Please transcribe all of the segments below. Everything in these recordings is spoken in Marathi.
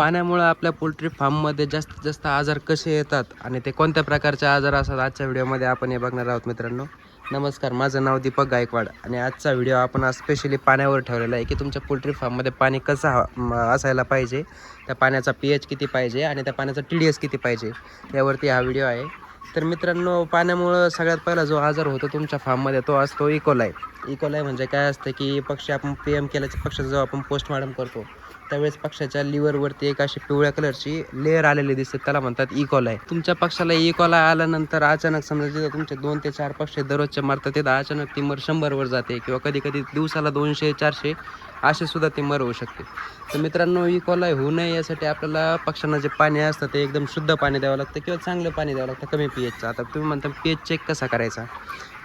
पाण्यामुळं आपल्या पोल्ट्री फार्ममध्ये जास्तीत जास्त आजार कसे येतात आणि ते कोणत्या प्रकारचे आजार असतात आजच्या व्हिडिओमध्ये आपण हे बघणार आहोत मित्रांनो. नमस्कार माझं नाव दीपक गायकवाड आणि आजचा व्हिडिओ आपण आज स्पेशली पाण्यावर ठेवलेला आहे की तुमच्या पोल्ट्री फार्ममध्ये पाणी कसं हा- म- असायला पाहिजे त्या पाण्याचा पी एच किती पाहिजे आणि त्या पाण्याचा टी डी एस किती पाहिजे यावरती हा व्हिडिओ आहे. तर मित्रांनो पाण्यामुळं सगळ्यात पहिला जो आजार होतो तुमच्या फार्ममध्ये तो असतो e इकोलाय इकोलाय e म्हणजे काय असतं की पक्षी आपण पी एम केल्याच्या पक्षाचा जेव्हा आपण पोस्टमार्टम करतो त्यावेळेस पक्षाच्या लिव्हरवरती एक अशी पिवळ्या कलरची लेअर आलेली दिसते त्याला म्हणतात e इकोलाय तुमच्या पक्षाला इकोलाय आल्यानंतर अचानक समजा जिथं तुमचे दोन ते चार पक्षी दररोजचे मारतात तिथं अचानक ती मर शंभरवर जाते किंवा कधी कधी दिवसाला दोनशे चारशे असे सुद्धा ते मर होऊ शकते. तर मित्रांनो इकोलाय होऊ नये यासाठी आपल्याला पक्ष्यांना जे पाणी असतं ते एकदम शुद्ध पाणी द्यावं लागतं किंवा चांगलं पाणी द्यावं लागतं कमी पी एचचं आता तुम्ही म्हणता पी एच चेक कसा करायचा?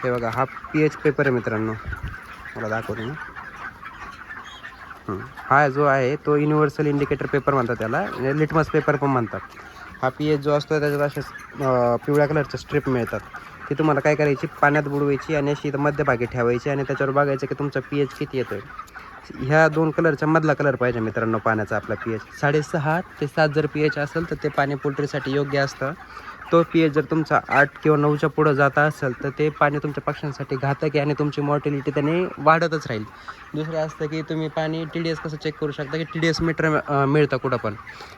हे बघा हा पी एच पेपर आहे मित्रांनो. मला दाखवतो ना. हा जो आहे तो युनिव्हर्सल इंडिकेटर पेपर म्हणतात त्याला. म्हणजे लिटमस पेपर पण म्हणतात. हा पी एच जो असतो त्याच्यात असे पिवळ्या कलरचे स्ट्रिप मिळतात. ती तुम्हाला काय करायची? पाण्यात बुडवायची आणि अशी इथं मध्यभागी ठेवायची आणि त्याच्यावर बघायचं की तुमचा पी एच किती आहे ह्या दोन कलरच्या मधला कलर पाहिजे मित्रांनो पाण्याचा आपला पी एच साडेसहा ते सात जर पी एच असेल तर ते पाणी पोल्ट्रीसाठी योग्य असतं. तो पी एच जर तुमचा आठ किंवा नऊच्या पुढं जात असेल तर ते पाणी तुमच्या पक्ष्यांसाठी घातक आहे आणि तुमची मॉर्टिलिटी त्याने वाढतच राहील. दुसरं असतं की तुम्ही पाणी टी डी एस कसं चेक करू शकता की टी डी एस मीटर मिळतं कुठं पण.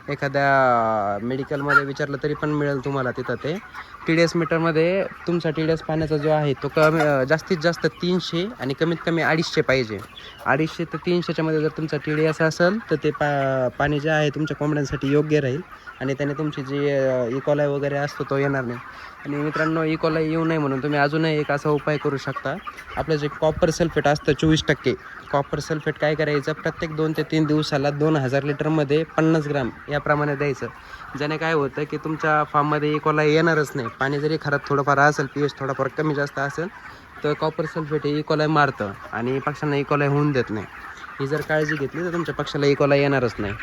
एखाद्या मेडिकलमध्ये विचारलं तरी पण मिळेल तुम्हाला तिथं ते. टी डी एस मीटरमध्ये तुमचा टी डी एस पाण्याचा जो आहे तो कमी जास्तीत जास्त तीनशे आणि कमीत कमी अडीचशे पाहिजे. अडीचशे ते तीनशेच्यामध्ये जर तुमचा टी डी एस असेल तर ते पा पाणी जे आहे तुमच्या कोंबड्यांसाठी योग्य राहील. आणि त्याने तुमची जी इकॉलाय e. वगैरे असतो तो येणार नाही. आणि मित्रांनो इकॉलाय येऊ नये म्हणून तुम्ही अजूनही एक असा उपाय करू शकता. आपलं जे कॉपर सल्फेट असतं चोवीस टक्के. कॉपर सल्फेट काय करायचं? प्रत्येक दोन ते तीन दिवसाला दोन हजार लिटरमध्ये पन्नास ग्राम याप्रमाणे द्यायचं. ज्याने काय होतं की तुमच्या फार्ममध्ये इकॉलाय येणारच नाही. पाणी जरी खराब थोडंफार असेल पी एच थोडाफार कमी जास्त असेल तर कॉपर सल्फेट हे इकॉलाय मारतं. आणि पक्ष्यांना इकॉलाय होऊन देत नाही. ही जर काळजी घेतली तर तुमच्या पक्षाला इकॉलाय येणारच नाही.